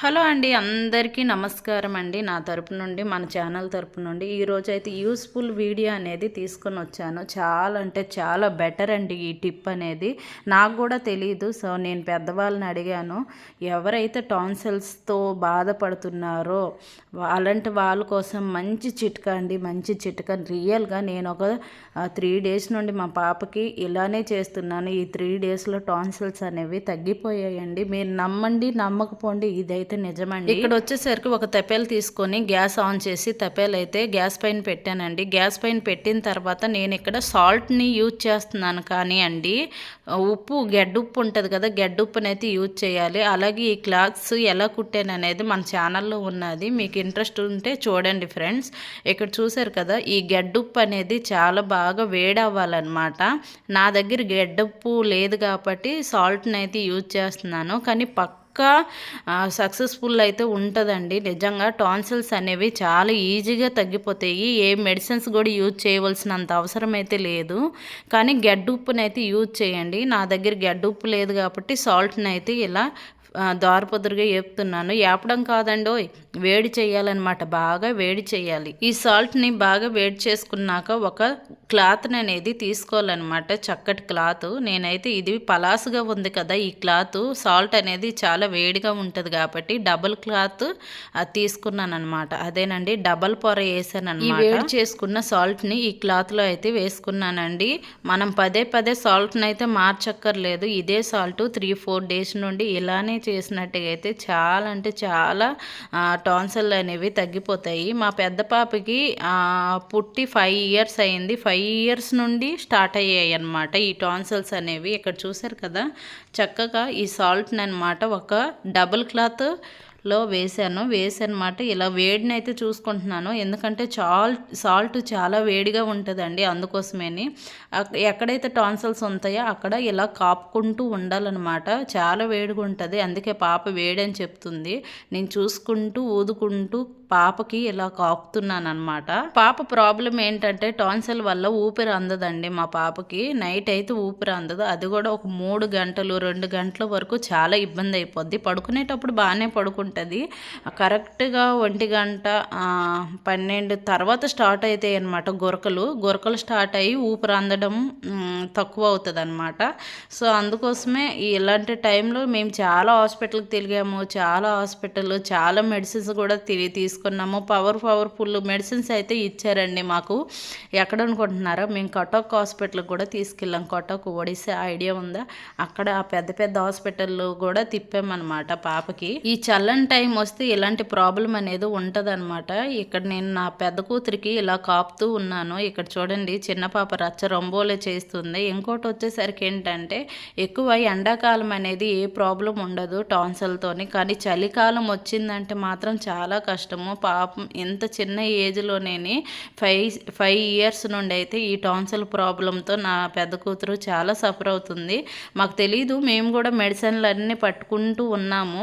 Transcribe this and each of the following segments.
Hello అండి అందరికీ నమస్కారం అండి. నా తరపు నుండి మన ఛానల్ తరపు నుండి ఈరోజు అయితే యూస్ఫుల్ వీడియో అనేది తీసుకొని వచ్చాను. చాలా అంటే చాలా బెటర్ అండి ఈ టిప్ అనేది. నాకు కూడా తెలియదు సో నేను పెద్దవాళ్ళని అడిగాను ఎవరైతే టాన్సిల్స్తో బాధపడుతున్నారో అలాంటి వాళ్ళ కోసం మంచి చిట్కా అండి మంచి చిట్కా. రియల్గా నేను ఒక త్రీ డేస్ నుండి మా పాపకి ఇలానే చేస్తున్నాను. ఈ త్రీ డేస్లో టాన్సిల్స్ అనేవి తగ్గిపోయాయండి. మీరు నమ్మండి నమ్మకపోండి ఇదైతే నిజమండి. ఇక్కడ వచ్చేసరికి ఒక తపేలు తీసుకొని గ్యాస్ ఆన్ చేసి తపేలు అయితే గ్యాస్ పైన పెట్టానండి. గ్యాస్ పైన పెట్టిన తర్వాత నేను ఇక్కడ సాల్ట్ని యూజ్ చేస్తున్నాను కానీ అండి ఉప్పు గెడ్డ ఉప్పు ఉంటుంది కదా గెడ్డ ఉప్పుని అయితే యూజ్ చేయాలి. అలాగే ఈ క్లాత్స్ ఎలా కుట్టాను అనేది మన ఛానల్లో ఉన్నది. మీకు ఇంట్రెస్ట్ ఉంటే చూడండి ఫ్రెండ్స్. ఇక్కడ చూసారు కదా ఈ గెడ్డుప్పు అనేది చాలా బాగా వేడవ్వాలన్నమాట. నా దగ్గర గెడ్డప్పు లేదు కాబట్టి సాల్ట్ని అయితే యూజ్ చేస్తున్నాను. కానీ పక్క సక్సెస్ఫుల్ అయితే ఉంటుందండి. నిజంగా టాన్సిల్స్ అనేవి చాలా ఈజీగా తగ్గిపోతాయి. ఏ మెడిసిన్స్ కూడా యూజ్ చేయవలసినంత అవసరం అయితే లేదు. కానీ గడ్డుప్పునైతే యూజ్ చేయండి. నా దగ్గర గడ్డుప్పు లేదు కాబట్టి సాల్ట్ని అయితే ఇలా దారిపొదురుగా వేపుతున్నాను ఏపడం కాదండి వేడి చేయాలన్నమాట. బాగా వేడి చేయాలి. ఈ సాల్ట్ని బాగా వేడి చేసుకున్నాక ఒక క్లాత్ని అనేది తీసుకోవాలన్నమాట. చక్కటి క్లాత్. నేనైతే ఇది పలాసుగా ఉంది కదా ఈ క్లాత్. సాల్ట్ అనేది చాలా వేడిగా ఉంటుంది కాబట్టి డబుల్ క్లాత్ తీసుకున్నాను అనమాట అదేనండి డబల్ పొర వేసాను అనమాట వేడి చేసుకున్న సాల్ట్ని ఈ క్లాత్లో అయితే వేసుకున్నానండి. మనం పదే పదే సాల్ట్ని అయితే మార్చక్కర్లేదు. ఇదే సాల్ట్ త్రీ ఫోర్ డేస్ నుండి ఇలానే చేసినట్టుగా అయితే చాలా అంటే చాలా టాన్సల్ అనేవి తగ్గిపోతాయి. మా పెద్ద పాపకి పుట్టి ఫైవ్ ఇయర్స్ అయింది. ఫైవ్ ఇయర్స్ నుండి స్టార్ట్ అయ్యాయి అనమాట ఈ టాన్సల్స్ అనేవి. ఇక్కడ చూసారు కదా చక్కగా ఈ సాల్ట్ని అనమాట ఒక డబుల్ క్లాత్ లో వేసాను వేసనమాట ఇలా వేడిని అయితే చూసుకుంటున్నాను. ఎందుకంటే చాల్ సాల్ట్ చాలా వేడిగా ఉంటుందండి అందుకోసమేని. ఎక్కడైతే టాన్సల్స్ ఉంటాయో అక్కడ ఇలా కాపుకుంటూ ఉండాలన్నమాట. చాలా వేడిగా ఉంటుంది. అందుకే పాప వేడి అని చెప్తుంది. నేను చూసుకుంటూ ఊదుకుంటూ పాపకి ఇలా కాపుతున్నాను అనమాట పాప ప్రాబ్లం ఏంటంటే టాన్సిల్ వల్ల ఊపిరి అందదండి మా పాపకి. నైట్ అయితే ఊపిరి అందదు. అది కూడా ఒక మూడు గంటలు రెండు గంటల వరకు చాలా ఇబ్బంది అయిపోద్ది. పడుకునేటప్పుడు బాగానే పడుకుంటుంది ఉంటుంది. కరెక్ట్గా ఒంటి గంట పన్నెండు తర్వాత స్టార్ట్ అవుతాయి అనమాట గురకలు. గురకలు స్టార్ట్ అయ్యి ఊపిరి అందడం తక్కువ అవుతుంది అనమాట సో అందుకోసమే ఇలాంటి టైంలో మేము చాలా హాస్పిటల్కి తిరిగాము. చాలా హాస్పిటల్ చాలా మెడిసిన్స్ కూడా తిరిగి తీసుకున్నాము. పవర్ పవర్ఫుల్ మెడిసిన్స్ అయితే ఇచ్చారండి మాకు. ఎక్కడ అనుకుంటున్నారా? మేము కటక్ హాస్పిటల్కి కూడా తీసుకెళ్ళాం. కటక్ ఒడిస్సా ఐడియా ఉందా? అక్కడ ఆ పెద్ద పెద్ద హాస్పిటల్లో కూడా తిప్పామన్నమాట పాపకి. ఈ చల్లని టైం వస్తే ఇలాంటి ప్రాబ్లం అనేది ఉంటుందన్నమాట. ఇక్కడ నేను నా పెద్ద కూతురికి ఇలా కాపుతూ ఉన్నాను. ఇక్కడ చూడండి చిన్న పాప రచ్చ రొంబోలే చేస్తుంది. ఇంకోటి వచ్చేసరికి ఏంటంటే ఎక్కువ ఎండాకాలం అనేది ఏ ప్రాబ్లం ఉండదు టాన్సల్తోని. కానీ చలికాలం వచ్చిందంటే మాత్రం చాలా కష్టము. పాపం ఎంత చిన్న ఏజ్లోనే ఫైవ్ ఫైవ్ ఇయర్స్ నుండి అయితే ఈ టాన్సల్ ప్రాబ్లంతో నా పెద్ద కూతురు చాలా సఫర్ అవుతుంది. మాకు తెలీదు మేము కూడా మెడిసిన్లు అన్నీ పట్టుకుంటూ ఉన్నాము.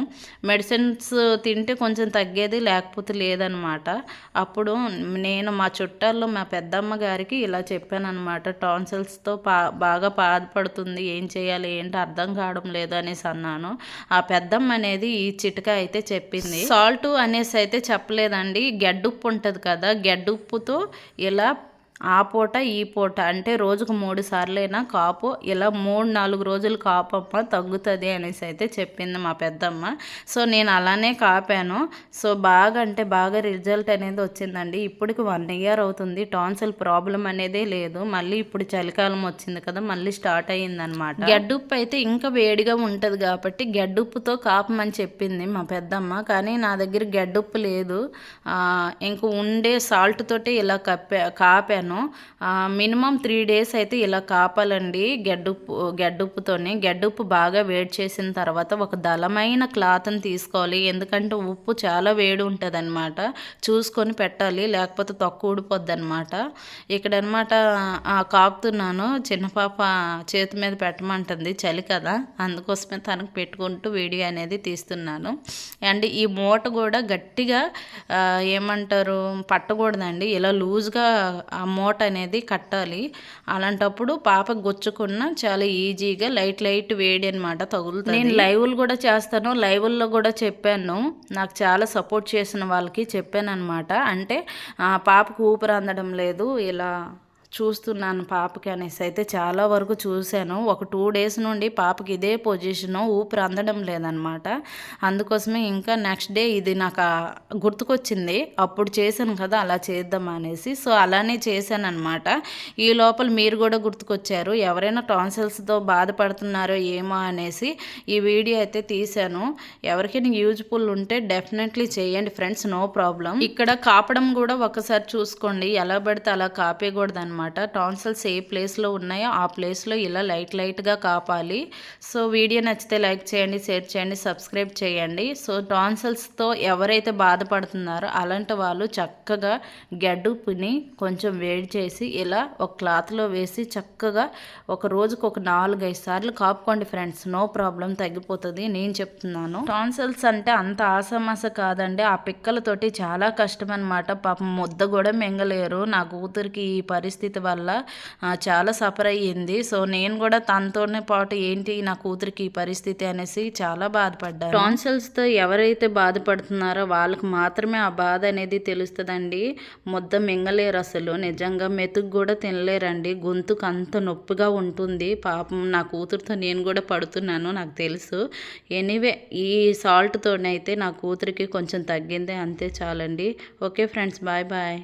మెడిసిన్స్ తింటే కొంచెం తగ్గేది లేకపోతే లేదనమాట. అప్పుడు నేను మా చుట్టాల్లో మా పెద్దమ్మ గారికి ఇలా చెప్పానమాట టాన్సిల్స్తో పా బాగా బాధపడుతుంది. ఏం చేయాలి? ఏంటి? అర్థం కావడం లేదు అనేసి అన్నాను. ఆ పెద్దమ్మ అనేది ఈ చిటిక అయితే చెప్పింది. సాల్ట్ అనేసి అయితే చెప్పలేదండి. గెడ్డుప్పు ఉంటుంది కదా గెడ్డుప్పుతో ఇలా ఆ పూట ఈ పూట. అంటే రోజుకు మూడు సార్లైనా కాపు. ఇలా మూడు నాలుగు రోజులు కాపమ్మ తగ్గుతుంది అనేసి అయితే చెప్పింది మా పెద్దమ్మ. సో నేను అలానే కాపాను. సో బాగా అంటే బాగా రిజల్ట్ అనేది వచ్చిందండి. ఇప్పటికి వన్ ఇయర్ అవుతుంది. టాన్సిల్ ప్రాబ్లం అనేదే లేదు. మళ్ళీ ఇప్పుడు చలికాలం వచ్చింది కదా మళ్ళీ స్టార్ట్ అయ్యిందనమాట గడ్డుప్పు అయితే ఇంకా వేడిగా ఉంటుంది కాబట్టి గడ్డుప్పుతో కాపమని చెప్పింది మా పెద్దమ్మ. కానీ నా దగ్గర గడ్డుప్పు లేదు. ఇంక ఉండే సాల్ట్ తోటి ఇలా కప్పా కాపాను. చెప్పాను మినిమం త్రీ డేస్ అయితే ఇలా కాపాలండి గెడ్డుప్పు గెడ్డుప్పుతోని గెడ్డుప్పు బాగా వేడి చేసిన తర్వాత ఒక దళమైన క్లాత్ని తీసుకోవాలి. ఎందుకంటే ఉప్పు చాలా వేడి ఉంటుంది అనమాట చూసుకొని పెట్టాలి. లేకపోతే తక్కువ ఊడిపోద్ది అనమాట ఇక్కడనమాట కాపుతున్నాను. చిన్న పాప చేతి మీద పెట్టమంటుంది చలి కదా. అందుకోసమే తనకు పెట్టుకుంటూ వీడియో అనేది తీస్తున్నాను. అండ్ ఈ మూట కూడా గట్టిగా ఏమంటారు పట్టకూడదండి. ఇలా లూజ్గా ఆ మూట అనేది కట్టాలి. అలాంటప్పుడు పాప గుచ్చుకున్న చాలా ఈజీగా లైట్ లైట్ వేడి అనమాట తగులుతుంది. నేను లైవ్లు కూడా చేస్తాను. లైవ్ల్లో కూడా చెప్పాను. నాకు చాలా సపోర్ట్ చేసిన వాళ్ళకి చెప్పాను అనమాట అంటే పాపకు ఊపిరి అందడం లేదు. ఇలా చూస్తున్నాను పాపకి అనేసి అయితే చాలా వరకు చూశాను. ఒక టూ డేస్ నుండి పాపకి ఇదే పొజిషను ఊపిరి అందడం లేదనమాట. అందుకోసమే ఇంకా నెక్స్ట్ డే ఇది నాకు గుర్తుకొచ్చింది. అప్పుడు చేశాను కదా అలా చేద్దాం అనేసి. సో అలానే చేశాను అనమాట ఈ లోపల మీరు కూడా గుర్తుకొచ్చారు. ఎవరైనా టాన్సిల్స్తో బాధపడుతున్నారో ఏమో అనేసి ఈ వీడియో అయితే తీశాను. ఎవరికైనా యూజ్ఫుల్ ఉంటే డెఫినెట్లీ చేయండి ఫ్రెండ్స్ నో ప్రాబ్లం. ఇక్కడ కాపడం కూడా ఒకసారి చూసుకోండి. ఎలా పడితే అలా కాపేయకూడదు అనమాట టాన్సల్స్ ఏ ప్లేస్లో ఉన్నాయో ఆ ప్లేస్లో ఇలా లైట్ లైట్గా కాపాలి. సో వీడియో నచ్చితే లైక్ చేయండి షేర్ చేయండి సబ్స్క్రైబ్ చేయండి. సో టాన్సల్స్తో ఎవరైతే బాధపడుతున్నారో అలాంటి వాళ్ళు చక్కగా గడ్డుపుని కొంచెం వేడి చేసి ఇలా ఒక క్లాత్లో వేసి చక్కగా ఒక రోజుకు ఒక నాలుగైదు సార్లు కాపుకోండి ఫ్రెండ్స్. నో ప్రాబ్లం తగ్గిపోతుంది. నేను చెప్తున్నాను. టాన్సల్స్ అంటే అంత ఆసమాస కాదండి. ఆ పిక్కలతోటి చాలా కష్టం అనమాట పాపం ముద్ద కూడా మింగలేరు. నా కూతురికి ఈ పరిస్థితి వల్ల చాలా సఫర్ అయ్యింది. సో నేను కూడా తనతోనే పాటు ఏంటి నా కూతురికి ఈ పరిస్థితి అనేసి చాలా బాధపడ్డాను. టాన్సిల్స్తో ఎవరైతే బాధపడుతున్నారో వాళ్ళకి మాత్రమే ఆ బాధ అనేది తెలుస్తుందండి. ముద్ద మింగలేరు అసలు. నిజంగా మెతుకు కూడా తినలేరండి. గొంతుకు అంత నొప్పిగా ఉంటుంది. పాపం నా కూతురుతో నేను కూడా పడుతున్నాను నాకు తెలుసు. ఎనీవే ఈ సాల్ట్తోనైతే నా కూతురికి కొంచెం తగ్గిందే అంతే చాలండి. Okay friends bye bye.